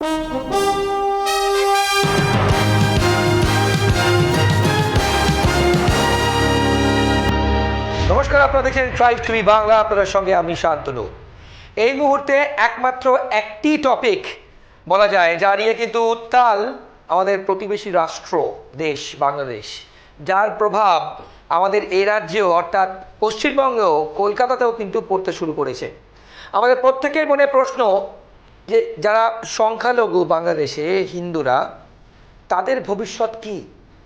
নমস্কার, আপনারা দেখছেন ট্রাইব টিভি বাংলা, আপনাদের সঙ্গে আমি শান্তনু। এই মুহূর্তে একমাত্র একটি টপিক বলা যায়, যা নিয়ে কিন্তু উত্তাল আমাদের প্রতিবেশী রাষ্ট্র, দেশ, বাংলাদেশ। যার প্রভাব আমাদের এই রাজ্যেও, অর্থাৎ পশ্চিমবঙ্গেও, কলকাতাতেও কিন্তু পড়তে শুরু করেছে। আমাদের প্রত্যেকের মনে প্রশ্ন যে যারা সংখ্যালঘু বাংলাদেশে হিন্দুরা, তাদের ভবিষ্যৎ কি?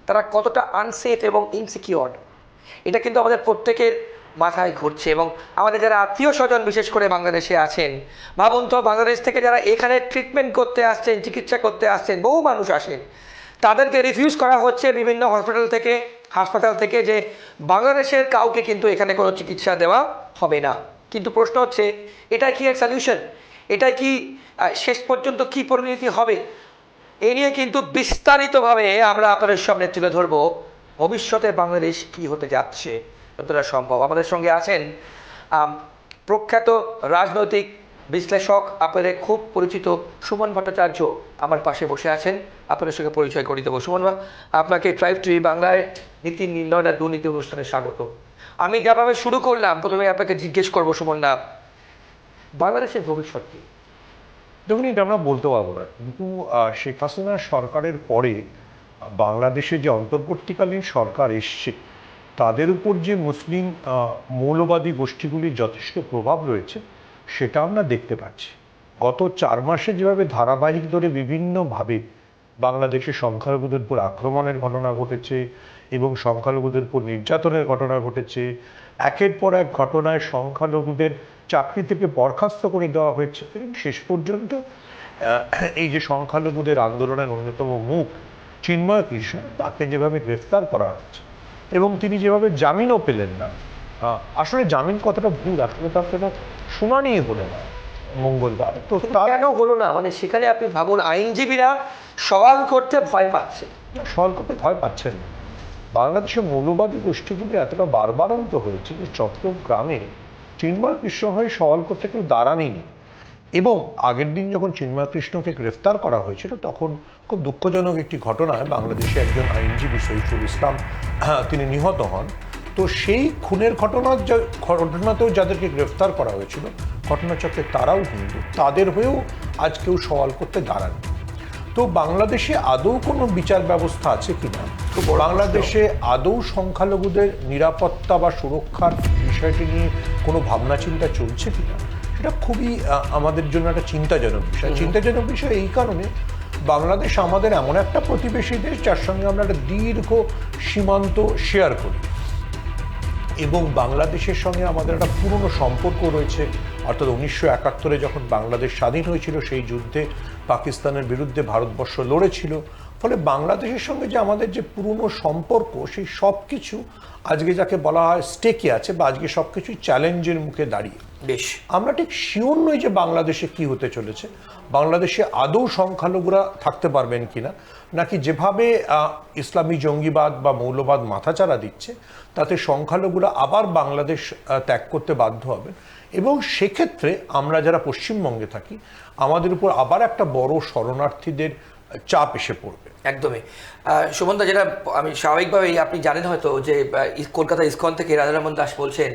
তারা কতটা আনসেফ এবং ইনসিকিওর এটা কিন্তু আমাদের প্রত্যেকের মাথায় ঘুরছে এবং আমাদের যারা আত্মীয় স্বজন বিশেষ করে বাংলাদেশে আছেন ভাবুন তো বাংলাদেশ থেকে যারা এখানে ট্রিটমেন্ট করতে আসছেন, চিকিৎসা করতে আসছেন, বহু মানুষ আসেন, তাদেরকে রিফিউজ করা হচ্ছে বিভিন্ন হসপিটাল থেকে, হাসপাতাল থেকে যে বাংলাদেশের কাউকে কিন্তু এখানে কোনো চিকিৎসা দেওয়া হবে না। কিন্তু প্রশ্ন হচ্ছে, এটা কি এক সলিউশন এটা কি শেষ পর্যন্ত কি পরিণতি হবে? এ নিয়ে কিন্তু বিস্তারিতভাবে আমরা আপনাদের সামনে তুলে ধরবো, ভবিষ্যতে বাংলাদেশ কি হতে যাচ্ছে, যতটা সম্ভব। আমাদের সঙ্গে আছেন প্রখ্যাত রাজনৈতিক বিশ্লেষক, আপনাদের খুব পরিচিত সুমন ভট্টাচার্য আমার পাশে বসে আছেন। আপনাদের সঙ্গে পরিচয় করিয়ে দেবো। সুমন আপনাকে ট্রাইব টিভি বাংলায় নীতি নির্ণয় দুর্নীতি অনুষ্ঠানে স্বাগত। আমি যেভাবে শুরু করলাম, প্রথমে আপনাকে জিজ্ঞেস করব সুমন না বাংলাদেশের ভবিষ্যৎ কি? দেখুন, এটা আমরা বলতে পারব না। কিন্তু শেখ হাসিনা সরকারের পরে, বাংলাদেশে যে অন্তর্বর্তীকালীন সরকার এসছে, তাদের উপর যে মুসলিম মৌলবাদী গোষ্ঠীগুলির যথেষ্ট প্রভাব রয়েছে, সেটা আমরা দেখতে পাচ্ছি। গত চার মাসে যেভাবে ধারাবাহিক ধরে বিভিন্নভাবে বাংলাদেশে সংখ্যালঘুদের উপর আক্রমণের ঘটনা ঘটেছে এবং সংখ্যালঘুদের উপর নির্যাতনের ঘটনা ঘটেছে, একের পর এক ঘটনায় সংখ্যালঘুদের চাকরি থেকে বরখাস্ত করে দেওয়া হয়েছে। শেষ পর্যন্ত এই যে সংখ্যালঘুদের আন্দোলনের অন্যতম মুখ চিন্ময় কৃষ্ণ তাকে যেভাবে গ্রেফতার করা হচ্ছে এবং তিনি যেভাবে জামিনও পেলেন না আসলে জামিন কতটা ভুল আসলে তার সেটা শুনানি হলো না মঙ্গলবার। তো কেন হলো না? মানে সেখানে আপনি ভাবুন আইনজীবীরা সওয়াল করতে ভয় পাচ্ছে। সওয়াল করতে ভয় পাচ্ছেন না। বাংলাদেশের মৌলবাদী গোষ্ঠীগুলি এতটা বারবারন্ত হয়েছে যে চট্টগ্রামে চিন্ময় কৃষ্ণ হয়ে সওয়াল করতে কেউ দাঁড়ানই এবং আগের দিন যখন চিন্ময় কৃষ্ণকে গ্রেফতার করা হয়েছিল, তখন খুব দুঃখজনক একটি ঘটনায় বাংলাদেশে একজন আইনজীবী সৈফুল ইসলাম তিনি নিহত হন। তো সেই খুনের ঘটনার ঘটনাতেও যাদেরকে গ্রেফতার করা হয়েছিল, ঘটনাচক্রে তারাও হিন্দু তাদের হয়েও আজ কেউ সওয়াল করতে দাঁড়ান তো বাংলাদেশে আদৌ কোনো বিচার ব্যবস্থা আছে কি না তো বাংলাদেশে আদৌ সংখ্যালঘুদের নিরাপত্তা বা সুরক্ষার বিষয়টি নিয়ে কোনো ভাবনা চিন্তা চলছে কিনা? সেটা খুবই আমাদের জন্য একটা চিন্তাজনক বিষয়। চিন্তাজনক বিষয় এই কারণে বাংলাদেশ আমাদের এমন একটা প্রতিবেশী দেশ যার সঙ্গে আমরা একটা দীর্ঘ সীমান্ত শেয়ার করি। এবং বাংলাদেশের সঙ্গে আমাদের একটা পুরনো সম্পর্ক রয়েছে। অর্থাৎ উনিশশো একাত্তরে যখন বাংলাদেশ স্বাধীন হয়েছিল, সেই যুদ্ধে পাকিস্তানের বিরুদ্ধে ভারতবর্ষ লড়েছিল। ফলে বাংলাদেশের সঙ্গে যে আমাদের যে পুরনো সম্পর্ক, সেই সব কিছু আজকে যাকে বলা হয় স্টেকে আছে বা আজকে সব কিছুই চ্যালেঞ্জের মুখে দাঁড়িয়ে। বেশ। আমরা ঠিক শিওর নই যে বাংলাদেশে কি হতে চলেছে। বাংলাদেশে আদৌ সংখ্যালঘুরা থাকতে পারবেন কিনা নাকি যেভাবে ইসলামী জঙ্গিবাদ বা মৌলবাদ মাথাচাড়া দিচ্ছে তাতে সংখ্যালঘুরা আবার বাংলাদেশ ত্যাগ করতে বাধ্য হবেন। এবং সেক্ষেত্রে আমরা যারা পশ্চিমবঙ্গে থাকি আমাদের উপর আবার একটা বড় শরণার্থীদের চাপ এসে পড়বে। একদমই। সুমনদা যেটা আমি স্বাভাবিকভাবেই আপনি জানেন হয়তো যে কলকাতা ইসকন থেকে রাধারমন দাস বলছেন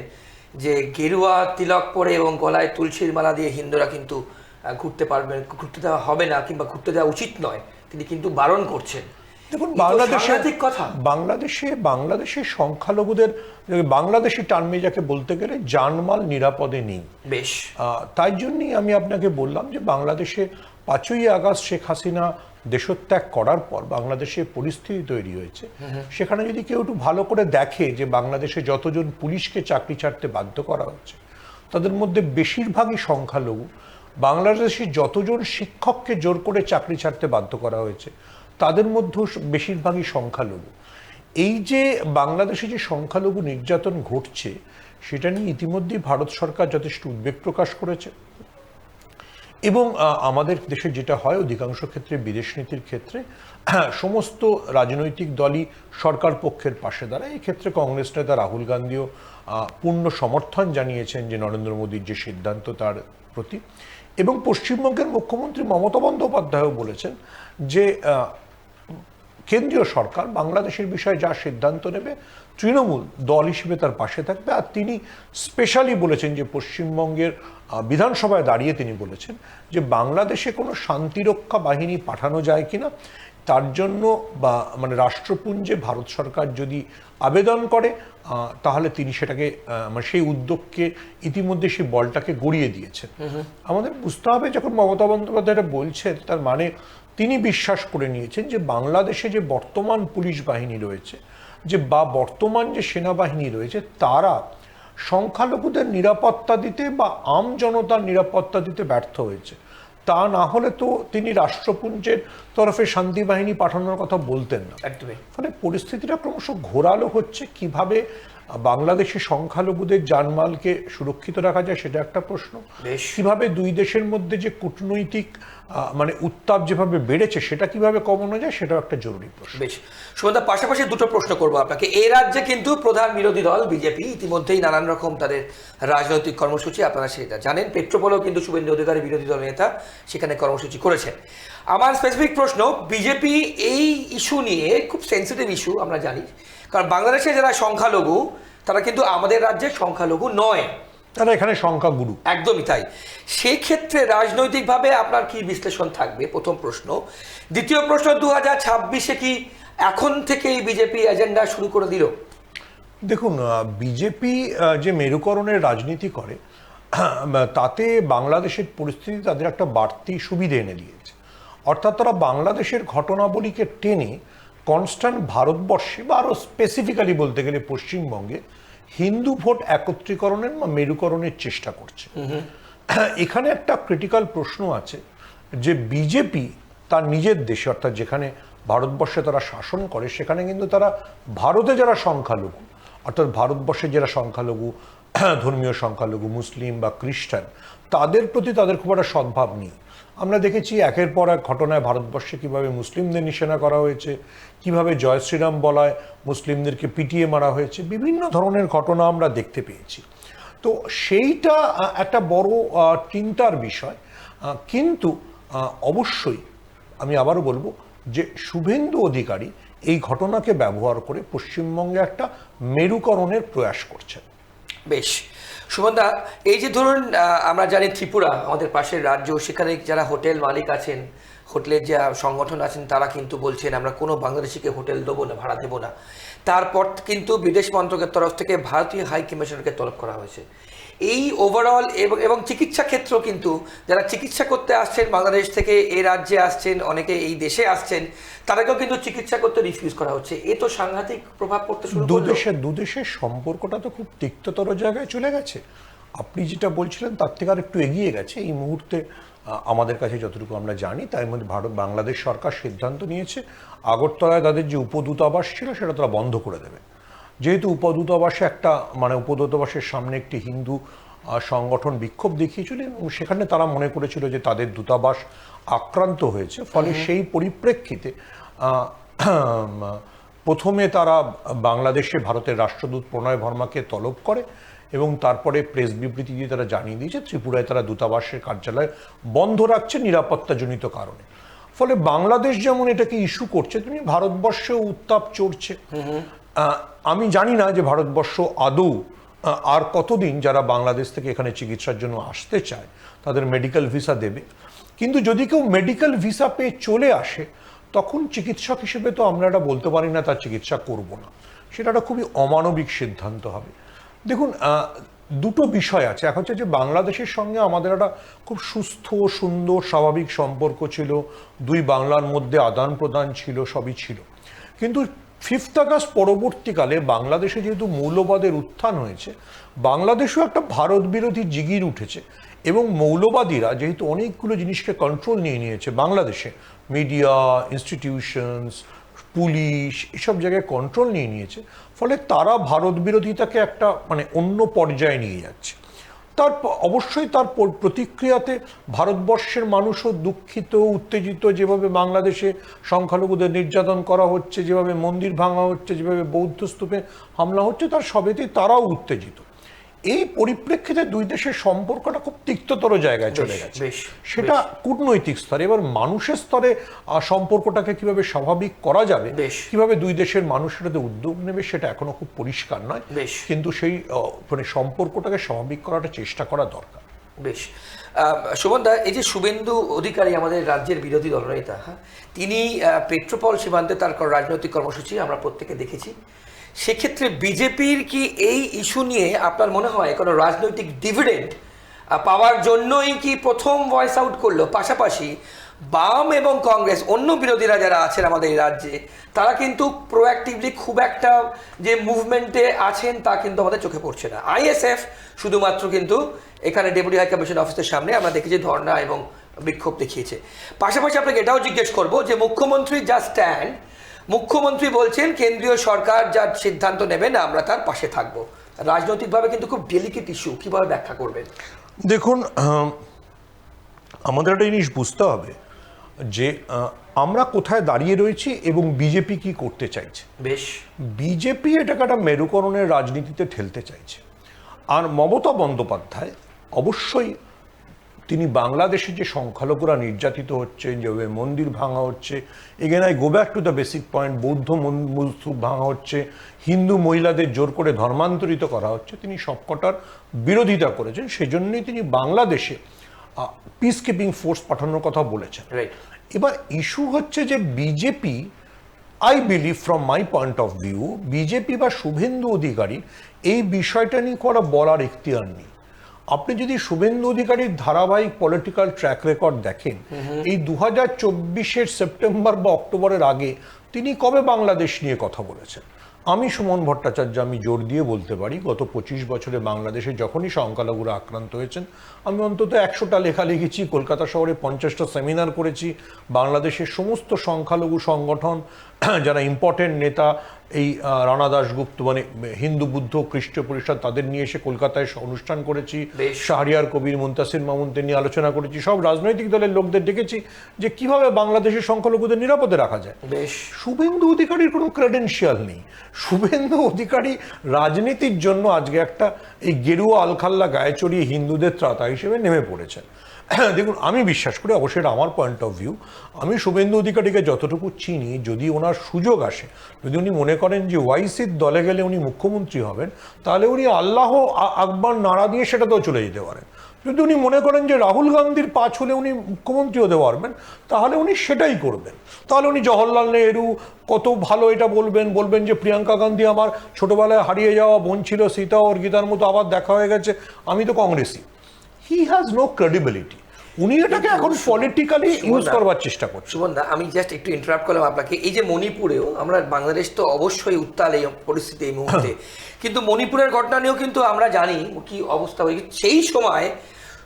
যে গেরুয়া তিলক পরে এবং গলায় তুলসীর মালা দিয়ে হিন্দুরা কিন্তু ঘুরতে পারবেন ঘুরতে দেওয়া হবে না কিংবা ঘুরতে দেওয়া উচিত নয়। তিনি কিন্তু বারণ করছেন। দেখুন বাংলাদেশে কথা। বাংলাদেশে বাংলাদেশের সংখ্যালঘুদের বাংলাদেশি টার্মে যাকে বলতে গেলে জানমাল নিরাপদে নেই। বেশ। তাই জন্যই আমি আপনাকে বললাম যে বাংলাদেশে পাঁচই আগস্ট শেখ হাসিনা দেশত্যাগ করার পর বাংলাদেশে পরিস্থিতি তৈরি হয়েছে। সেখানে যদি কেউ একটু ভালো করে দেখে যে বাংলাদেশে যতজন পুলিশকে চাকরি ছাড়তে বাধ্য করা হচ্ছে তাদের মধ্যে বেশিরভাগই সংখ্যালঘু। বাংলাদেশে যতজন শিক্ষককে জোর করে চাকরি ছাড়তে বাধ্য করা হয়েছে তাদের মধ্যেও বেশিরভাগই সংখ্যালঘু। এই যে বাংলাদেশে যে সংখ্যালঘু নির্যাতন ঘটছে সেটা নিয়ে ইতিমধ্যেই ভারত সরকার যথেষ্ট উদ্বেগ প্রকাশ করেছে। এবং আমাদের দেশে যেটা হয়, অধিকাংশ ক্ষেত্রে, বিদেশ নীতির ক্ষেত্রে, সমস্ত রাজনৈতিক দলই সরকার পক্ষের পাশে দাঁড়ায়। এই ক্ষেত্রে কংগ্রেস নেতা রাহুল গান্ধীও পূর্ণ সমর্থন জানিয়েছেন যে নরেন্দ্র মোদীর যে সিদ্ধান্ত তার প্রতি। এবং পশ্চিমবঙ্গের মুখ্যমন্ত্রী মমতা বন্দ্যোপাধ্যায়ও বলেছেন যে কেন্দ্রীয় সরকার বাংলাদেশের বিষয়ে যা সিদ্ধান্ত নেবে, তৃণমূল দল হিসেবে তার পাশে থাকবে। আর তিনি স্পেশালি বলেছেন যে পশ্চিমবঙ্গের বিধানসভায় দাঁড়িয়ে তিনি বলেছেন যে বাংলাদেশে কোনো শান্তিরক্ষা বাহিনী পাঠানো যায় কিনা তার জন্য বা মানে রাষ্ট্রপুঞ্জে ভারত সরকার যদি আবেদন করে তাহলে তিনি সেটাকে মানে সেই উদ্যোগকে ইতিমধ্যে সেই বলটাকে গড়িয়ে দিয়েছেন। আমাদের বুঝতে হবে যখন মমতা বন্দ্যোপাধ্যায় এটা বলছেন তার মানে তিনি বিশ্বাস করে নিয়েছেন যে বাংলাদেশে যে বর্তমান পুলিশ বাহিনী রয়েছে যে বা বর্তমান যে সেনাবাহিনী রয়েছে তারা সংখ্যালঘুদের নিরাপত্তা দিতে বা আম জনতার নিরাপত্তা দিতে ব্যর্থ হয়েছে। তা না হলে তো তিনি রাষ্ট্রপুঞ্জের তরফে শান্তি বাহিনী পাঠানোর কথা বলতেন না। একদমই। ফলে পরিস্থিতিটা ক্রমশ ঘোরালো হচ্ছে। কীভাবে বাংলাদেশে সংখ্যালঘুদের জানমালকে সুরক্ষিত রাখা যায় সেটা একটা প্রশ্ন। কীভাবে দুই দেশের মধ্যে যে কূটনৈতিক মানে উত্তাপ যেভাবে বেড়েছে সেটা কীভাবে কমানো যায় সেটাও একটা জরুরি প্রশ্ন। বেশ। সুমনদা পাশাপাশি দুটো প্রশ্ন করব আপনাকে। এ রাজ্যে কিন্তু প্রধান বিরোধী দল বিজেপি ইতিমধ্যেই নানান রকম তাদের রাজনৈতিক কর্মসূচি আপনারা সেটা জানেন। পেট্রোপোলও কিন্তু শুভেন্দু অধিকারী বিরোধী দল নেতা সেখানে কর্মসূচি করেছেন। আমার স্পেসিফিক প্রশ্ন বিজেপি এই ইস্যু নিয়ে খুব সেন্সিটিভ ইস্যু আমরা জানি কারণ বাংলাদেশে যারা সংখ্যালঘু তারা কিন্তু আমাদের রাজ্যে সংখ্যালঘু নয়। তারা এখানে সংখ্যা গুরু। একদমই তাই। সেই ক্ষেত্রে রাজনৈতিকভাবে আপনার কি বিশ্লেষণ থাকবে? প্রথম প্রশ্ন। দ্বিতীয় প্রশ্ন দু হাজার ছাব্বিশে কি এখন থেকেই বিজেপি এজেন্ডা শুরু করে দিল? দেখুন বিজেপি যে মেরুকরণের রাজনীতি করে তাতে বাংলাদেশের পরিস্থিতি তাদের একটা বাড়তি সুবিধে এনে দিয়েছে। অর্থাৎ তারা বাংলাদেশের ঘটনাবলীকে টেনে কনস্ট্যান্ট ভারতবর্ষে বা আরও স্পেসিফিক্যালি বলতে গেলে পশ্চিমবঙ্গে হিন্দু ভোট একত্রীকরণের বা মেরুকরণের চেষ্টা করছে। এখানে একটা ক্রিটিক্যাল প্রশ্ন আছে যে বিজেপি তার নিজের দেশে, অর্থাৎ যেখানে ভারতবর্ষে তারা শাসন করে, সেখানে কিন্তু তারা ভারতে যারা সংখ্যালঘু, অর্থাৎ ভারতবর্ষে যারা সংখ্যালঘু ধর্মীয় সংখ্যালঘু, মুসলিম বা খ্রিস্টান, তাদের প্রতি তাদের খুব একটা সদ্ভাব নেই। আমরা দেখেছি একের পর এক ঘটনায় ভারতবর্ষে কীভাবে মুসলিমদের নিশানা করা হয়েছে, কীভাবে জয় শ্রীরাম বলায় মুসলিমদেরকে পিটিয়ে মারা হয়েছে, বিভিন্ন ধরনের ঘটনা আমরা দেখতে পেয়েছি। তো সেইটা একটা বড় চিন্তার বিষয়। কিন্তু অবশ্যই আমি আবারও বলব যে শুভেন্দু অধিকারী এই ঘটনাকে ব্যবহার করে পশ্চিমবঙ্গে একটা মেরুকরণের প্রয়াস করছেন। বেশ। সুমনদা, এই যে ধরুন আমরা জানি ত্রিপুরা, আমাদের পাশের রাজ্য, সেখানে যারা হোটেল মালিক আছেন, হোটেলের যে সংগঠন আছেন, তারা কিন্তু বলছেন, আমরা কোনো বাংলাদেশিকে হোটেল দেবো না, ভাড়া দেবো না। তারপর কিন্তু বিদেশ মন্ত্রকের তরফ থেকে ভারতীয় হাই কমিশনারকে তলব করা হয়েছে। এই ওভারঅল এবং চিকিৎসা ক্ষেত্র কিন্তু যারা চিকিৎসা করতে আসছেন বাংলাদেশ থেকে এ রাজ্যে আসছেন অনেকে এই দেশে আসছেন তাদেরকেও কিন্তু চিকিৎসা করতে রিফিউজ করা হচ্ছে। এ তো সাংঘাতিক প্রভাব পড়তে শুরু করল। দুদেশের দুদেশের সম্পর্কটা তো খুব তিক্ততর জায়গায় চলে গেছে। আপনি যেটা বলছিলেন তার থেকে আর একটু এগিয়ে গেছে। এই মুহূর্তে আমাদের কাছে যতটুকু আমরা জানি তার মধ্যে ভারত বাংলাদেশ সরকার সিদ্ধান্ত নিয়েছে আগরতলায় তাদের যে উপদূতাবাস ছিল সেটা তারা বন্ধ করে দেবে। যেহেতু উপদূতাবাসে একটা মানে উপদূতাবাসের সামনে একটি হিন্দু সংগঠন বিক্ষোভ দেখিয়েছিল এবং সেখানে তারা মনে করেছিল যে তাদের দূতাবাস আক্রান্ত হয়েছে। ফলে সেই পরিপ্রেক্ষিতে প্রথমে তারা বাংলাদেশে ভারতের রাষ্ট্রদূত প্রণয় ভর্মাকে তলব করে এবং তারপরে প্রেস বিবৃতি দিয়ে তারা জানিয়ে দিয়েছে ত্রিপুরায় তারা দূতাবাসের কার্যালয় বন্ধ রাখছে নিরাপত্তাজনিত কারণে। ফলে বাংলাদেশ যেমন এটাকে ইস্যু করছে তেমনি ভারতবর্ষেও উত্তাপ চড়ছে। আমি জানি না যে ভারতবর্ষ আদৌ আর কতদিন যারা বাংলাদেশ থেকে এখানে চিকিৎসার জন্য আসতে চায়, তাদের মেডিকেল ভিসা দেবে। কিন্তু যদি কেউ মেডিকেল ভিসা পেয়ে চলে আসে, তখন চিকিৎসক হিসেবে তো আমরা এটা বলতে পারি না, তার চিকিৎসা করব না। সেটা একটা খুবই অমানবিক সিদ্ধান্ত হবে। দেখুন দুটো বিষয় আছে। এক হচ্ছে যে বাংলাদেশের সঙ্গে আমাদের একটা খুব সুস্থ, সুন্দর, স্বাভাবিক সম্পর্ক ছিল। দুই বাংলার মধ্যে আদান প্রদান ছিল, সবই ছিল। কিন্তু ফিফথ আগস্ট পরবর্তীকালে বাংলাদেশে যেহেতু মৌলবাদের উত্থান হয়েছে, বাংলাদেশেও একটা ভারত বিরোধী জিগির উঠেছে এবং মৌলবাদীরা যেহেতু অনেকগুলো জিনিসকে কন্ট্রোল নিয়ে নিয়েছে বাংলাদেশে মিডিয়া ইনস্টিটিউশনস পুলিশ এসব জায়গায় কন্ট্রোল নিয়ে নিয়েছে, ফলে তারা ভারত বিরোধিতাকে একটা মানে অন্য পর্যায়ে নিয়ে যাচ্ছে। তার অবশ্যই তার প্রতিক্রিয়াতে ভারতবর্ষের মানুষও দুঃখিত, উত্তেজিত যেভাবে বাংলাদেশে সংখ্যালঘুদের নির্যাতন করা হচ্ছে, যেভাবে মন্দির ভাঙা হচ্ছে, যেভাবে বৌদ্ধ স্তূপে হামলা হচ্ছে, তার সবেতেই তারাও উত্তেজিত। এই পরিপ্রেক্ষিতে দুই দেশের সম্পর্কটা খুব তিক্ততর জায়গায় চলে গেছে। সেটা কূটনৈতিক স্তরে এবার মানুষের স্তরে সম্পর্কটাকে কীভাবে স্বাভাবিক করা যাবে। কীভাবে দুই দেশের মানুষের উদ্যোগ নেবে সেটা এখনও খুব পরিষ্কার নয়। কিন্তু সেই মানে সম্পর্কটাকে স্বাভাবিক করাটা চেষ্টা করা দরকার। বেশ। সুমন দা এই যে শুভেন্দু অধিকারী আমাদের রাজ্যের বিরোধী দলনেতা হ্যাঁ তিনি পেট্রোপল সীমান্তে তার রাজনৈতিক কর্মসূচি আমরা প্রত্যেকে দেখেছি। সেক্ষেত্রে বিজেপির কি এই ইস্যু নিয়ে আপনার মনে হয় কোনো রাজনৈতিক ডিভিডেন্ড পাওয়ার জন্যই কি প্রথম ভয়েস আউট করল? পাশাপাশি বাম এবং কংগ্রেস, অন্য বিরোধীরা যারা আছেন আমাদের এই রাজ্যে, তারা কিন্তু প্রোঅ্যাক্টিভলি খুব একটা যে মুভমেন্টে আছেন তা কিন্তু আমাদের চোখে পড়ছে না। আইএসএফ শুধুমাত্র কিন্তু এখানে ডেপুটি হাই কমিশন অফিসের সামনে আমরা দেখেছি ধর্ণা এবং বিক্ষোভ দেখিয়েছে। পাশাপাশি আপনাকে এটাও জিজ্ঞেস করব যে মুখ্যমন্ত্রী যা স্ট্যান্ড মুখ্যমন্ত্রী বলছেন কেন্দ্রীয় সরকার যা সিদ্ধান্ত নেবেন আমরা তার পাশে থাকব। রাজনৈতিকভাবে কিন্তু খুব ডেলিকেট ইস্যু কীভাবে ব্যাখ্যা করবেন? দেখুন আমাদের একটা জিনিস বুঝতে হবে যে আমরা কোথায় দাঁড়িয়ে রয়েছি এবং বিজেপি কি করতে চাইছে। বেশ। বিজেপি এটাকে একটা মেরুকরণের রাজনীতিতে ঠেলতে চাইছে। আর মমতা বন্দ্যোপাধ্যায় অবশ্যই তিনি বাংলাদেশে যে সংখ্যালঘুরা নির্যাতিত হচ্ছে যেভাবে মন্দির ভাঙা হচ্ছে again I go back to the basic point বৌদ্ধ মূর্তি ভাঙা হচ্ছে হিন্দু মহিলাদের জোর করে ধর্মান্তরিত করা হচ্ছে তিনি সবকটার বিরোধিতা করেছেন সেজন্যই তিনি বাংলাদেশে পিস কিপিং ফোর্স পাঠানোর কথা বলেছেন। রাইট এবার ইস্যু হচ্ছে যে BJP I believe from my point of view BJP বা শুভেন্দু অধিকারী এই বিষয়টা নিয়ে করা বলার এখতিয়ার নেই। আপনি যদি শুভেন্দু অধিকারীর ধারাবাহিক পলিটিক্যাল ট্র্যাক রেকর্ড দেখেন এই দু হাজার চব্বিশের সেপ্টেম্বর বা অক্টোবরের আগে তিনি কবে বাংলাদেশ নিয়ে কথা বলেছেন? আমি সুমন ভট্টাচার্য আমি জোর দিয়ে বলতে পারি গত পঁচিশ বছরে বাংলাদেশে যখনই সংখ্যালঘুরা আক্রান্ত হয়েছেন আমি অন্তত একশোটা লেখা লিখেছি কলকাতা শহরে পঞ্চাশটা সেমিনার করেছি বাংলাদেশের সমস্ত সংখ্যালঘু সংগঠন যারা ইম্পর্টেন্ট নেতা এই রানা দাশগুপ্ত মানে হিন্দু বুদ্ধ খ্রিস্ট পরিষদ তাদের নিয়ে এসে কলকাতায় অনুষ্ঠান করেছি। শাহরিয়ার কবির মুন্তাসির মামুনদের নিয়ে আলোচনা করেছি। সব রাজনৈতিক দলের লোকদের ডেকেছি যে কীভাবে বাংলাদেশের সংখ্যালঘুদের নিরাপদে রাখা যায়। বেশ। শুভেন্দু অধিকারীর কোনো ক্রেডেন্সিয়াল নেই। শুভেন্দু অধিকারী রাজনীতির জন্য আজকে একটা এই গেরুয়া আলখাল্লা গায়ে চড়িয়ে হিন্দুদের ত্রাতা হিসেবে নেমে পড়েছেন। দেখুন, আমি বিশ্বাস করি, অবশ্যই আমার পয়েন্ট অফ ভিউ আমি শুভেন্দু অধিকারীকে যতটুকু চিনি, যদি ওনার সুযোগ আসে, যদি উনি মনে করেন যে ওয়াইসির দলে গেলে উনি মুখ্যমন্ত্রী হবেন, তাহলে উনি আল্লাহ আকবর নাড়া দিয়ে সেটাতেও চলে যেতে পারেন। যদি উনি মনে করেন যে রাহুল গান্ধীর পা ছুলে উনি মুখ্যমন্ত্রী হতে পারবেন, তাহলে উনি সেটাই করবেন। তাহলে উনি জওহরলাল নেহরু কত ভালো এটা বলবেন বলবেন যে প্রিয়াঙ্কা গান্ধী আমার ছোটবেলায় হারিয়ে যাওয়া বোন ছিল, সীতা অর্গিতার মতো আবার দেখা হয়ে গেছে, আমি তো কংগ্রেসি হি হ্যাজ নো ক্রেডিবিলিটি উনি এটাকে এখন পলিটিক্যালি ইউজ করবার চেষ্টা করছেন সুমন দা আমি জাস্ট একটু ইন্টারাপ্ট করলাম আপনাকে। এই যে মণিপুরেও আমরা বাংলাদেশ তো অবশ্যই উত্তাল এই পরিস্থিতি এই মুহূর্তে। কিন্তু মণিপুরের ঘটনা নিয়েও কিন্তু আমরা জানি কি অবস্থা হয়ে গেছে। সেই সময়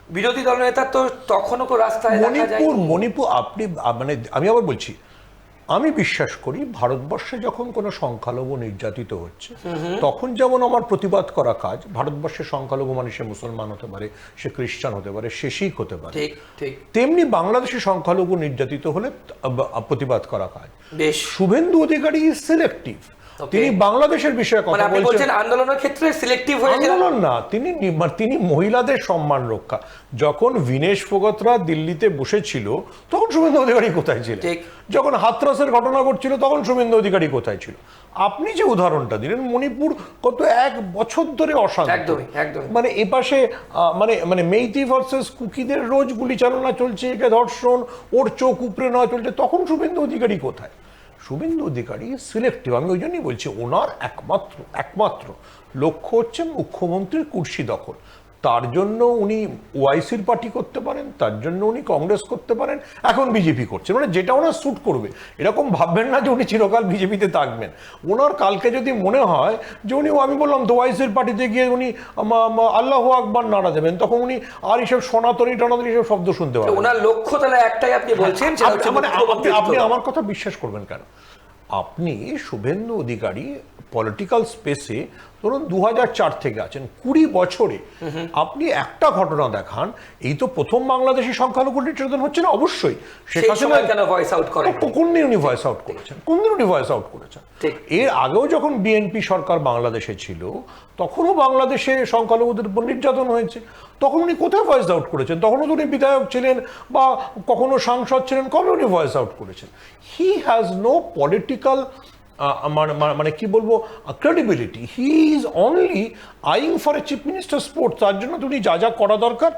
বিরোধী দলনেতা তো তখনও তো রাস্তায় মণিপুর মণিপুর আপনি মানে আমি আবার বলছি আমি বিশ্বাস করি ভারতবর্ষে যখন কোনো সংখ্যালঘু নির্যাতিত হচ্ছে তখন যেমন আমার প্রতিবাদ করা কাজ ভারতবর্ষের সংখ্যালঘু মানে সে মুসলমান হতে পারে সে খ্রিস্টান হতে পারে সে শিখ হতে পারে। তেমনি বাংলাদেশে সংখ্যালঘু নির্যাতিত হলে প্রতিবাদ করা কাজ। শুভেন্দু অধিকারী ইজ সিলেক্টিভ তিনি বাংলাদেশের বিষয়ে মানে কথা আপনি বলছেন। আন্দোলনের ক্ষেত্রে সিলেক্টিভ হয়ে আন্দোলন না তিনি মানে তিনি মহিলাদের সম্মান রক্ষা। যখন বিনেশ ফোগতরা দিল্লিতে বসেছিল তখন শুভেন্দু অধিকারী কোথায় ছিল ঠিক। যখন হাতরাসের ঘটনা ঘটছিল তখন শুভেন্দু অধিকারী কোথায় ছিল? আপনি যে উদাহরণটা দিলেন মণিপুর কত এক বছর ধরে অশান্ত। মানে এপাশে মানে মানে মেইতি ভার্সেস কুকিদের রোজ গুলি চালনা চলছে একে ধর্ষণ ওর চোখ উপড়ে নেওয়া চলছে তখন শুভেন্দু অধিকারী কোথায়? শুভেন্দু অধিকারী সিলেক্টিভ আমি ওই জন্যই বলছি, ওনার একমাত্র একমাত্র লক্ষ্য হচ্ছে মুখ্যমন্ত্রীর কুর্সি দখল। তার জন্য উনি ওয়াইসির পার্টি করতে পারেন তার জন্য উনি কংগ্রেস করতে পারেন এখন বিজেপি করছেন মানে যেটা ওনার স্যুট করবে এরকম ভাববেন না যে উনি চিরকাল বিজেপিতে থাকবেন। ওনার কালকে যদি মনে হয় যে উনি আমি বললাম তো ওয়াইসির পার্টিতে গিয়ে উনি আল্লাহ আকবার নাড়া দেবেন তখন উনি আর এইসব সনাতনী টনাতনী সব শব্দ শুনতে পাবেন। ওনার লক্ষ্য তাহলে একটাই আপনি বলছেন সেটা হচ্ছে আপনি- মানে আপনি আমার কথা বিশ্বাস করবেন কেন? আপনি শুভেন্দু অধিকারী পলিটিক্যাল স্পেসে ধরুন দু হাজার চার থেকে আছেন কুড়ি বছরে আপনি একটা ঘটনা দেখান এই তো প্রথম বাংলাদেশি সংখ্যালঘু নির্যাতন হচ্ছে না অবশ্যই। শেখ হাসিনা কেন ভয়েস আউট করেন কোন দিন উনি ভয়েস আউট করেছেন? কোন দিন উনি ভয়েস আউট করেছেন? এর আগেও যখন বিএনপি সরকার বাংলাদেশে ছিল তখনও বাংলাদেশে সংখ্যালঘুদের উপর নির্যাতন হয়েছে। তখন উনি কোথায় ভয়েস আউট করেছেন? তখনও তো উনি বিধায়ক ছিলেন বা কখনো সাংসদ ছিলেন কবে উনি ভয়েস আউট করেছেন? হি হ্যাজ নো পলিটিক্যাল মানে মানে- মানে কি বলব? Credibility he is only eyeing for a chief minister sports তার জন্য তো উনি যা যা করা দরকার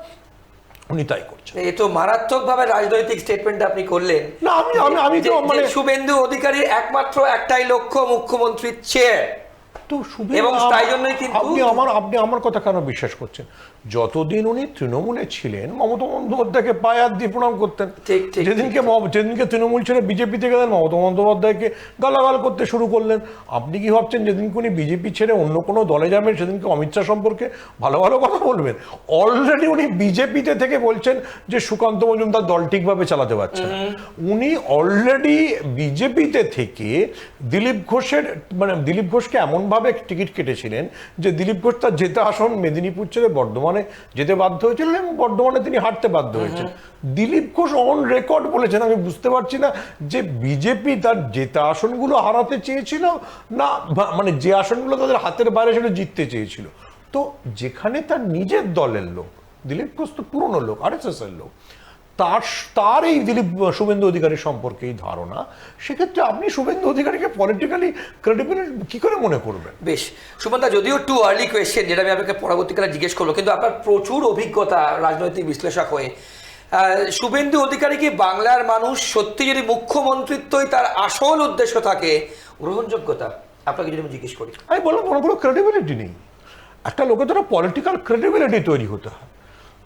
উনি তাই করছেন। এ তো মারাত্মক ভাবে রাজনৈতিক স্টেটমেন্ট আপনি করলেন। না আমি আমি আমি তো মানে শুভেন্দু অধিকারীর একমাত্র একটাই লক্ষ্য মুখ্যমন্ত্রীর চেয়ার তো শুভেন্দু এবং তাই জন্যই কিন্তু- আপনি আমার আপনি আমার কথা কেন বিশ্বাস করছেন? যতদিন উনি তৃণমূলে ছিলেন মমতা বন্দ্যোপাধ্যায়কে পায়ে হাত দিয়ে প্রণাম করতেন। যেদিনকে যেদিনকে তৃণমূল ছেড়ে বিজেপিতে গেলেন মমতা বন্দ্যোপাধ্যায়কে গালাগাল করতে শুরু করলেন। আপনি কি ভাবছেন যেদিনকে উনি বিজেপি ছেড়ে অন্য কোনো দলে যাবেন সেদিনকে অমিত শাহ সম্পর্কে ভালো ভালো কথা বলবেন? অলরেডি উনি বিজেপিতে থেকে বলছেন যে সুকান্ত মজুমদার দল ঠিকভাবে চালাতে পারছেন উনি অলরেডি বিজেপিতে থেকে দিলীপ ঘোষের মানে দিলীপ ঘোষকে এমনভাবে টিকিট কেটেছিলেন যে দিলীপ ঘোষ তার যেতে আসন মেদিনীপুর ছেড়ে বর্ধমানে যেতে বাধ্য হয়েছিলেন এবং বর্ধমানে তিনি হাঁটতে বাধ্য হয়েছেন। দিলীপ ঘোষ অন রেকর্ড বলেছেন আমি বুঝতে পারছি না যে বিজেপি তার জেতা আসনগুলো হারাতে চেয়েছিল না মানে যে আসনগুলো তাদের হাতের বাইরে সেটা জিততে চেয়েছিল। তো যেখানে তার নিজের দলের লোক দিলীপ ঘোষ তো পুরনো লোক আর এস এর লোক তার তার এই দিলীপ শুভেন্দু অধিকারী সম্পর্কে এই ধারণা। সেক্ষেত্রে আপনি শুভেন্দু অধিকারীকে পলিটিক্যালি ক্রেডিবল কি করে মনে করবেন? বেশ সুমনদা যদিও টু আর্লি কোয়েশ্চেন যেটা আমি আপনাকে পরবর্তীকালে জিজ্ঞেস করব কিন্তু আপনার প্রচুর অভিজ্ঞতা রাজনৈতিক বিশ্লেষক হয়ে। শুভেন্দু অধিকারী কি বাংলার মানুষ সত্যি যদি মুখ্যমন্ত্রিত্বই তার আসল উদ্দেশ্য থাকে গ্রহণযোগ্যতা? আপনাকে যদি আমি জিজ্ঞেস করি। আমি বললাম কোনো কোনো ক্রেডিবিলিটি নেই। একটা লোকের দ্বারা পলিটিক্যাল ক্রেডিবিলিটি তৈরি হতে হয়।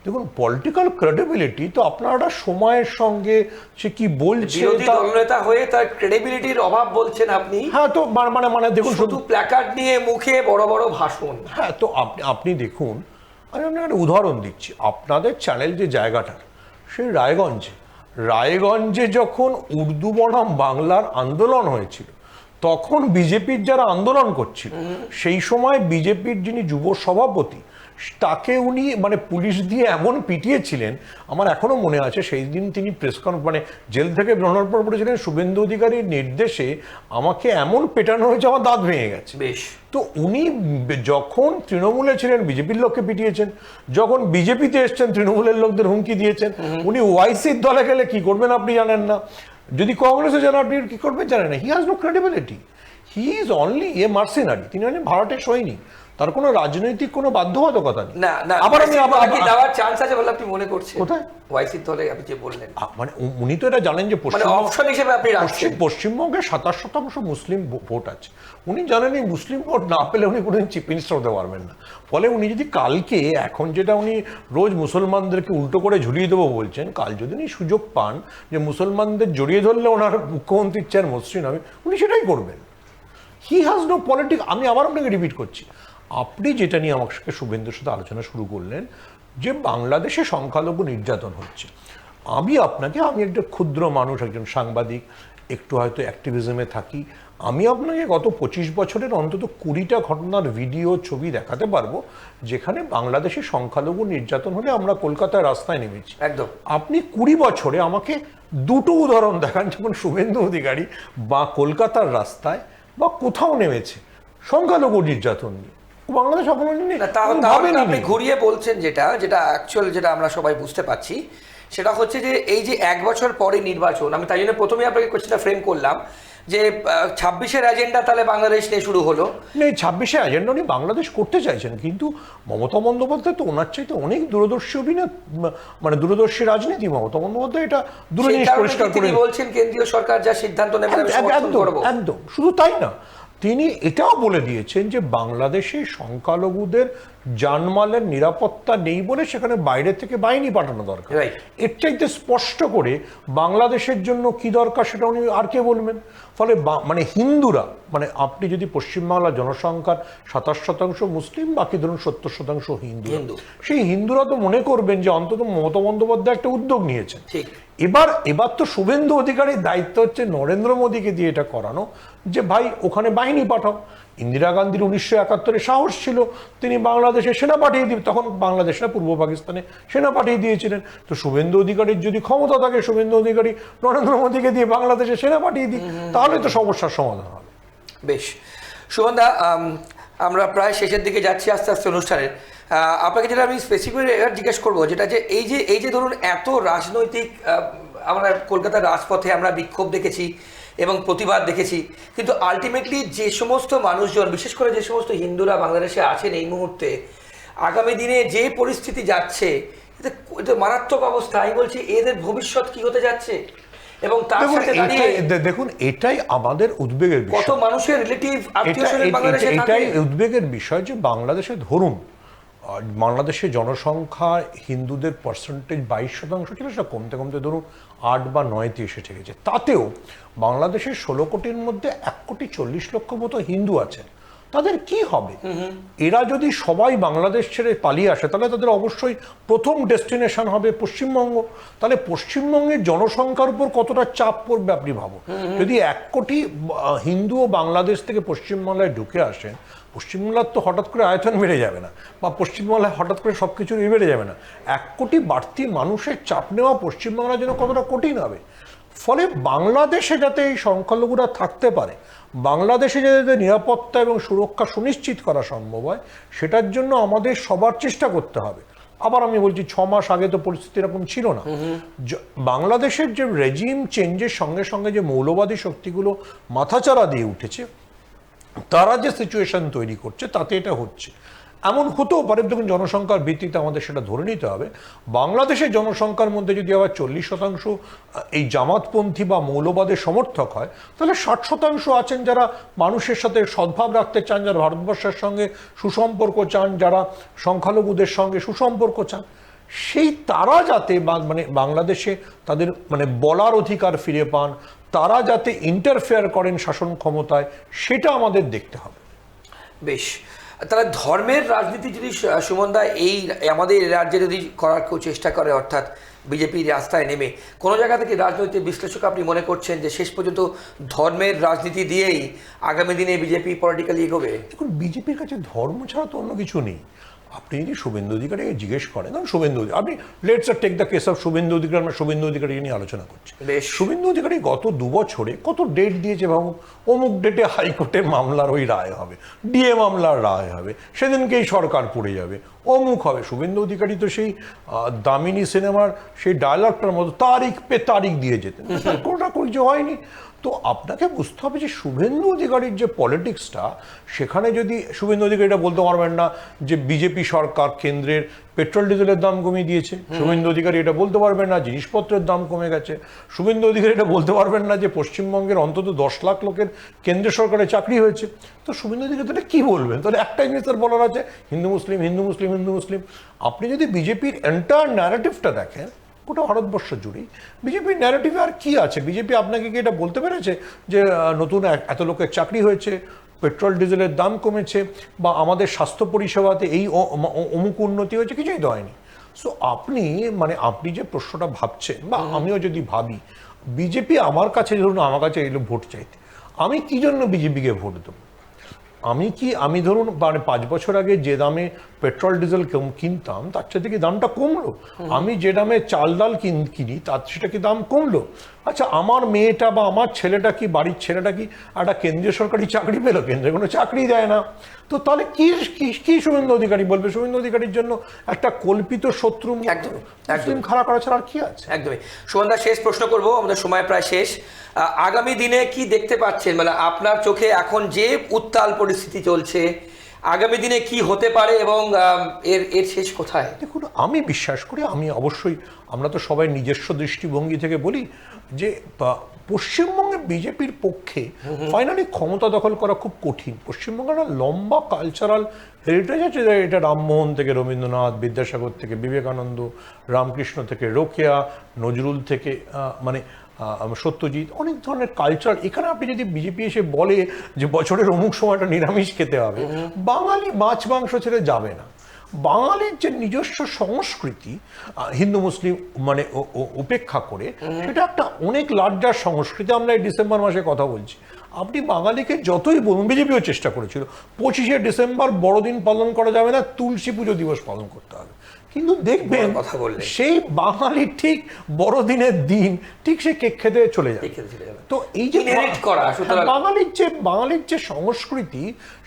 দেখুন পলিটিক্যাল ক্রেডিবিলিটি তো আপনারা সময়ের সঙ্গে সে কি বলছে দলনেতা হয়ে তার ক্রেডিবিলিটির অভাব বলছেন আপনি। হ্যাঁ তো মানে মানে মানে দেখুন শুধু প্ল্যাকার্ড নিয়ে মুখে বড় বড় ভাষণ। হ্যাঁ তো আপনি আপনি দেখুন আমি আপনাকে একটা উদাহরণ দিচ্ছি। আপনাদের চ্যানেল যে জায়গাটা সেই রায়গঞ্জে। রায়গঞ্জে যখন উর্দু বনাম বাংলার আন্দোলন হয়েছিল তখন বিজেপির যারা আন্দোলন করছিল সেই সময় বিজেপির যিনি যুব সভাপতি তাকে উনি মানে পুলিশ দিয়ে এমন পিটিয়েছিলেন আমার এখনও মনে আছে সেই দিন তিনি প্রেস মানে জেল থেকে বেরোনোর পর বলেছিলেন শুভেন্দু অধিকারীর নির্দেশে আমাকে এমন পেটানো হয়েছে আমার দাঁত ভেঙে গেছে। বেশ। তো উনি যখন তৃণমূলে ছিলেন বিজেপির লোককে পিটিয়েছেন যখন বিজেপিতে এসছেন তৃণমূলের লোকদের হুমকি দিয়েছেন উনি ওয়াইসির দলে গেলে কি করবেন আপনি জানেন না। যদি কংগ্রেসে যান আপনি কি করবেন জানেন না। He has no credibility he is only a mercenary তিনি হলেন ভারতের সৈনিক। তার কোনো রাজনৈতিক কোনো বাধ্যবাধকতা নেই। না না আবার আমি আবার কি দেওয়ার চান্স আছে বলে আপনি মনে করছেন। কোথায়? ওয়াইসির দলে আপনি যে বললেন। মানে উনি তো এটা জানেন যে মানে পশ্চিম অপশন হিসেবে আপনি রাখছেন। পশ্চিমবঙ্গে সাতাশ শতাংশ মুসলিম ভোট আছে। উনি জানেন এই মুসলিম ভোট না পেলে উনি কোনোদিন চিফ মিনিস্টার হতে পারবেন না। ফলে উনি যদি কালকে এখন যেটা উনি রোজ মুসলমানদেরকে উল্টো করে ঝুলিয়ে দেবো বলছেন কাল যদি উনি সুযোগ পান যে মুসলমানদের জড়িয়ে ধরলে ওনার মুখ্যমন্ত্রীর চেয়ার মসৃণ হবে উনি সেটাই করবেন। হি হ্যাজ নো পলিটিক আমি আবার আপনাকে রিপিট করছি। আপনি যেটা নিয়ে আমার সাথে শুভেন্দুর সাথে আলোচনা শুরু করলেন যে বাংলাদেশে সংখ্যালঘু নির্যাতন হচ্ছে। আমি আপনাকে আমি একটা ক্ষুদ্র মানুষ একজন সাংবাদিক একটু হয়তো অ্যাক্টিভিজমে থাকি আমি আপনাকে গত পঁচিশ বছরের অন্তত কুড়িটা ঘটনার ভিডিও ছবি দেখাতে পারব যেখানে বাংলাদেশে সংখ্যালঘু নির্যাতন হলে আমরা কলকাতায় রাস্তায় নেমেছি। একদম। আপনি কুড়ি বছরে আমাকে দুটো উদাহরণ দেখান যেমন শুভেন্দু অধিকারী বা কলকাতার রাস্তায় বা কোথাও নেমেছে সংখ্যালঘু নির্যাতন নিয়ে। বাংলাদেশ আপনি ঘুরিয়ে বলছেন যেটা যেটা অ্যাকচুয়াল যেটা আমরা সবাই বুঝতে পারছি সেটা হচ্ছে যে এই যে এক বছর পরে নির্বাচন আমি তাই জন্য আপনাকে কোয়েশ্চেনটা ফ্রেম করলাম যে ছাব্বিশের এজেন্ডা তাহলে বাংলাদেশ নিয়ে শুরু হলো। এই ছাব্বিশে এজেন্ডা উনি বাংলাদেশ করতে চাইছেন কিন্তু মমতা বন্দ্যোপাধ্যায় তো ওনার চাইতে অনেক দূরদর্শী অভিনেত মানে দূরদর্শী রাজনীতি। মমতা বন্দ্যোপাধ্যায় এটা জিনিস পরিষ্কার করে বলছেন কেন্দ্রীয় সরকার যা সিদ্ধান্ত নেবে একদম শুধু তাই না তিনি এটাও বলে দিয়েছেন যে বাংলাদেশে সংখ্যালঘুদের জানমালের নিরাপত্তা নেই বলে সেখানে বাইরে থেকে বাহিনী পাঠানো দরকার. এর চাইতে স্পষ্ট করে বাংলাদেশের জন্য কি দরকার সেটা উনি আর কে বলবেন? ফলে মানে হিন্দুরা মানে আপনি যদি পশ্চিমবাংলার জনসংখ্যার সাতাশ শতাংশ মুসলিম বাকি ধরুন সত্তর শতাংশ হিন্দু হিন্দু। সেই হিন্দুরা তো মনে করবেন যে অন্তত মমতা বন্দ্যোপাধ্যায় একটা উদ্যোগ নিয়েছেন। এবার এবার তো শুভেন্দু অধিকারীর দায়িত্ব হচ্ছে নরেন্দ্র মোদীকে দিয়ে এটা করানো যে ভাই ওখানে বাহিনী পাঠাও। ইন্দিরা গান্ধীর উনিশশো একাত্তরে সাহস ছিল। তিনি বাংলাদেশে সেনা পাঠিয়ে দিন তখন বাংলাদেশ না পূর্ব পাকিস্তানে সেনা পাঠিয়ে দিয়েছিলেন। তো শুভেন্দু অধিকারীর যদি ক্ষমতা থাকে শুভেন্দু অধিকারী নরেন্দ্র মোদীকে দিয়ে বাংলাদেশে সেনা পাঠিয়ে দিই তাহলে তো সমস্যার সমাধান হবে। বেশ। সুগন্ধা আম, আমরা প্রায় শেষের দিকে যাচ্ছি আস্তে আস্তে অনুষ্ঠানের। আপনাকে যেটা আমি স্পেসিফিক জিজ্ঞেস করব যেটা যে এই যে এই যে ধরুন এত রাজনৈতিক আমরা কলকাতার রাজপথে আমরা বিক্ষোভ দেখেছি এবং প্রতিবাদ দেখেছি। কিন্তু আলটিমেটলি যে সমস্ত মানুষজন বিশেষ করে যে সমস্ত হিন্দুরা বাংলাদেশে আছেন এই মুহূর্তে আগামী দিনে যে পরিস্থিতি যাচ্ছে এতে মারাত্মক অবস্থা। আমি বলছি এদের ভবিষ্যৎ কি হতে যাচ্ছে? এবং তার দেখুন সাথে দাঁড়িয়ে এটাই- দেখুন এটাই আমাদের উদ্বেগের বিষয়। কত মানুষের রিলেটিভ আত্মীয়-স্বজন বাংলাদেশে থাকে এটাই উদ্বেগের বিষয় যে বাংলাদেশে ধরুন বাংলাদেশে জনসংখ্যা হিন্দুদের পার্সেন্টেজ বাইশ শতাংশ ছিল সেটা কমতে কমতে ধরুন আট বা নয়তে এসে ঠেকেছে তাতেও বাংলাদেশের ষোলো কোটির মধ্যে এক কোটি চল্লিশ লক্ষ মতো হিন্দু আছেন। তাদের কি হবে? এরা যদি সবাই বাংলাদেশ ছেড়ে পালিয়ে আসে তাহলে তাদের অবশ্যই প্রথম ডেস্টিনেশন হবে পশ্চিমবঙ্গ। তাহলে পশ্চিমবঙ্গের জনসংখ্যার উপর কতটা চাপ পড়বে আপনি ভাবুন। যদি এক কোটি হিন্দু ও বাংলাদেশ থেকে পশ্চিমবাংলায় ঢুকে আসেন পশ্চিমবাংলার তো হঠাৎ করে আয়তন বেড়ে যাবে না বা পশ্চিমবাংলায় হঠাৎ করে সব কিছু বেড়ে যাবে না। এক কোটি বাড়তি মানুষের চাপ নেওয়া পশ্চিমবাংলার জন্য কতটা কঠিন হবে? ফলে বাংলাদেশে যাতে এই সংখ্যালঘুরা থাকতে পারে বাংলাদেশে যাতে নিরাপত্তা এবং সুরক্ষা সুনিশ্চিত করা সম্ভব হয় সেটার জন্য আমাদের সবার চেষ্টা করতে হবে। আবার আমি বলছি ছ মাস আগে তো পরিস্থিতি এরকম ছিল না। বাংলাদেশের যে রেজিম চেঞ্জের সঙ্গে সঙ্গে যে মৌলবাদী শক্তিগুলো মাথাচাড়া দিয়ে উঠেছে তারা যে সিচুয়েশন তৈরি করছে, তাতে এটা হচ্ছে। এমন হতেও পারে, দেখুন জনসংখ্যার ভিত্তিতে আমাদের সেটা ধরে নিতে হবে। বাংলাদেশের জনসংখ্যার মধ্যে যদি আবার চল্লিশ শতাংশ এই জামাতপন্থী বা মৌলবাদের সমর্থক হয়, তাহলে ষাট শতাংশ আছেন যারা মানুষের সাথে সদ্ভাব রাখতে চান, যারা ভারতবর্ষের সঙ্গে সুসম্পর্ক চান, যারা সংখ্যালঘুদের সঙ্গে সুসম্পর্ক চান, সেই তারা যাতে মানে বাংলাদেশে তাদের মানে বলার অধিকার ফিরে পান তারা যাতে ইন্টারফেয়ার করেন শাসন ক্ষমতায় সেটা আমাদের দেখতে হবে। বেশ। তাহলে ধর্মের রাজনীতি যদি সুমনদা এই আমাদের রাজ্যে যদি করার কেউ চেষ্টা করে অর্থাৎ বিজেপির রাস্তায় নেমে কোনো জায়গা থেকে রাজনৈতিক বিশ্লেষক আপনি মনে করছেন যে শেষ পর্যন্ত ধর্মের রাজনীতি দিয়েই আগামী দিনে বিজেপি পলিটিক্যালি এগোবে? দেখুন বিজেপির কাছে ধর্ম ছাড়া তো অন্য কিছু নেই। আপনি যদি শুভেন্দু অধিকারীকে জিজ্ঞেস করেন শুভেন্দু আপনি let's R take the case of Suvendu Adhikari আমরা শুভেন্দু অধিকারী নিয়ে আলোচনা করছি। শুভেন্দু অধিকারী গত দু বছরে কত ডেট দিয়েছে ভাবুন অমুক ডেটে হাইকোর্টে মামলার ওই রায় হবে ডিএ মামলার রায় হবে সেদিনকেই সরকার পড়ে যাবে অমুক হবে। শুভেন্দু অধিকারী তো সেই দামিনী সিনেমার সেই ডায়লগটার মতো তারিখ পে তারিখ দিয়ে যেতেন। কোনোটা কিছু হয়নি। তো আপনাকে বুঝতে হবে যে শুভেন্দু অধিকারীর যে পলিটিক্সটা সেখানে যদি শুভেন্দু অধিকারীটা বলতে পারবেন না যে বিজেপি সরকার কেন্দ্রের পেট্রোল ডিজেলের দাম কমিয়ে দিয়েছে শুভেন্দু অধিকারী এটা বলতে পারবেন না জিনিসপত্রের দাম কমে গেছে শুভেন্দু অধিকারী এটা বলতে পারবেন না যে পশ্চিমবঙ্গের অন্তত দশ লাখ লোকের কেন্দ্র সরকারের চাকরি হয়েছে। তো শুভেন্দু অধিকারী তাহলে কি বলবেন? তাহলে একটাই জিনিস তার বলার আছে হিন্দু মুসলিম হিন্দু মুসলিম হিন্দু মুসলিম। আপনি যদি বিজেপির এন্টায়ার ন্যারেটিভটা দেখেন গোটা ভারতবর্ষ জুড়েই। বিজেপির ন্যারেটিভে আর কি আছে? বিজেপি আপনাকে কি এটা বলতে পেরেছে যে নতুন এত লোকের চাকরি হয়েছে পেট্রোল ডিজেলের দাম কমেছে বা আমাদের স্বাস্থ্য পরিষেবাতে এই অমুক উন্নতি হয়েছে কিছুই তো হয়নি। সো আপনি মানে আপনি যে প্রশ্নটা ভাবছেন বা আমিও যদি ভাবি বিজেপি আমার কাছে ধরুন আমার কাছে এলো ভোট চাইতে আমি কি জন্য বিজেপিকে ভোট দেবো? আমি কি আমি ধরুন মানে পাঁচ বছর আগে যে দামে পেট্রোল ডিজেল কিনতাম তার সাথে কি দামটা কমলো। আমি যে দামে চাল ডাল কিন- তার সেটা কি দাম কমলো? আচ্ছা আমার মেয়েটা বা আমার ছেলেটা কি বাড়ির ছেলেটা কি একটা কেন্দ্রীয় সরকারি চাকরি পেল? কেন্দ্রে কোনো চাকরি দেয় না। তো তাহলে কি কি- কি শুভেন্দু অধিকারী বলবে? শুভেন্দু অধিকারীর জন্য একটা কল্পিত শত্রু একদম, একদম। খারাপ করা ছাড়া আর কি আছে? একদমই। সুমনদা শেষ প্রশ্ন করব আমাদের সময় প্রায় শেষ। আগামী দিনে কি দেখতে পাচ্ছেন? মানে আপনার চোখে এখন যে উত্তাল পরিস্থিতি চলছে আগামী দিনে কি হতে পারে এবং এর এর শেষ কোথায়? দেখুন আমি বিশ্বাস করি আমি অবশ্যই আমরা তো সবাই নিজস্ব দৃষ্টিভঙ্গি থেকে বলি যে পশ্চিমবঙ্গে বিজেপির পক্ষে ফাইনালি ক্ষমতা দখল করা খুব কঠিন। পশ্চিমবঙ্গের একটা লম্বা কালচারাল হেরিটেজ আছে যে এটা রামমোহন থেকে রবীন্দ্রনাথ বিদ্যাসাগর থেকে বিবেকানন্দ রামকৃষ্ণ থেকে রোকেয়া নজরুল থেকে মানে সত্যজিৎ, অনেক ধরনের কালচার এখানে আপনি যদি বিজেপি এসে বলে যে বছরের অমুক সময়টা নিরামিষ খেতে হবে, বাঙালি মাছ মাংস ছেড়ে যাবে না। বাঙালির যে নিজস্ব সংস্কৃতি হিন্দু, মুসলিম মানে উপেক্ষা করে, সেটা একটা অনেক লার্জার সংস্কৃতি। আমরা এই ডিসেম্বর মাসে কথা বলছি। আপনি বাঙালিকে যতই বলুন বিজেপিও চেষ্টা করেছিল, পঁচিশে ডিসেম্বর বড়দিন পালন করা যাবে না, তুলসী পুজো দিবস পালন করতে হবে। কিন্তু দেখবেন কথা বললেন। সেই বাঙালি ঠিক বড়দিনের দিন ঠিক সে কেক খেতে চলে যায় খেতে চলে যাবে। তো এই যে করা, বাঙালির যে বাঙালির যে সংস্কৃতি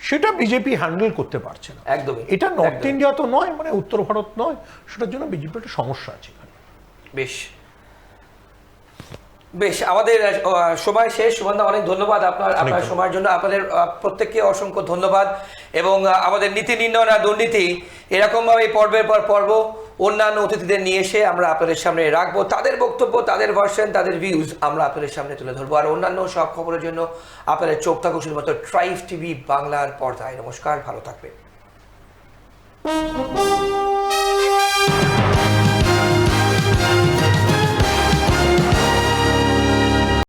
সেটা বিজেপি হ্যান্ডেল করতে পারছে না। একদম এটা নর্থ ইন্ডিয়া তো নয় মানে উত্তর ভারত নয় সেটার জন্য বিজেপির একটা সমস্যা আছে বেশ। বেশ আমাদের সময় শেষ। সুমন্দা অনেক ধন্যবাদ আপনার আপনার সময়ের জন্য। আপনাদের প্রত্যেককে অসংখ্য ধন্যবাদ। এবং আমাদের নীতি নির্ণয় না দুর্নীতি এরকমভাবে পর্বের পর পর্ব অন্যান্য অতিথিদের নিয়ে এসে আমরা আপনাদের সামনে রাখব। তাদের বক্তব্য তাদের ভার্সন তাদের ভিউজ আমরা আপনাদের সামনে তুলে ধরবো। আর অন্যান্য সব খবরের জন্য আপনাদের চোখ থাকুক শুধুমাত্র ট্রাইভ টিভি বাংলার পর্দায়। নমস্কার ভালো থাকবেন।